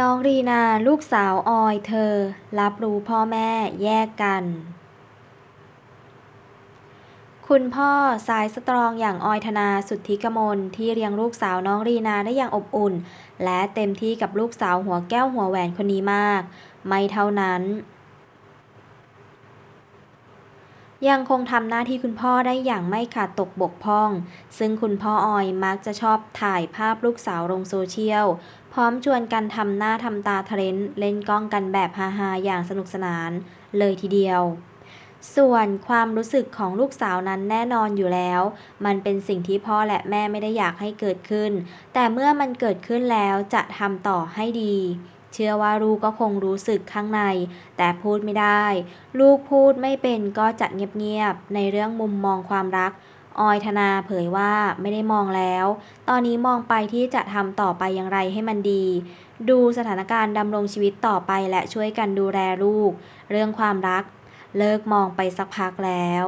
น้องรีนาลูกสาวออยเธอ รับรู้พ่อแม่แยกกัน คุณพ่อสายสตรองอย่างออยธนาสุทธิกมลที่เลี้ยงลูกสาวน้องรีนาได้อย่างอบอุ่น และเต็มที่กับลูกสาวหัวแก้วหัวแหวนคนนี้มาก ไม่เท่านั้นยังคงทำหน้าที่คุณพ่อได้อย่างไม่ขาดตกบกพร่อง ซึ่งคุณพ่อออยมักจะชอบถ่ายภาพลูกสาวลงโซเชียล พร้อมชวนกันทำหน้าทำตาเทรนด์เล่นกล้องกันแบบฮาๆอย่างสนุกสนานเลยทีเดียว ส่วนความรู้สึกของลูกสาวนั้นแน่นอนอยู่แล้ว มันเป็นสิ่งที่พ่อและแม่ไม่ได้อยากให้เกิดขึ้น แต่เมื่อมันเกิดขึ้นแล้วจะทำต่อให้ดี เชื่อว่าลูกก็คงรู้สึกข้างใน แต่พูดไม่ได้ ลูกพูดไม่เป็นก็จะเงียบๆในเรื่องมุมมองความรัก ออยธนาเผยว่าไม่ได้มองแล้ว ตอนนี้มองไปที่จะทำต่อไปอย่างไรให้มันดี ดูสถานการณ์ดำรงชีวิตต่อไปและช่วยกันดูแลลูก เรื่องความรัก เลิกมองไปสักพักแล้ว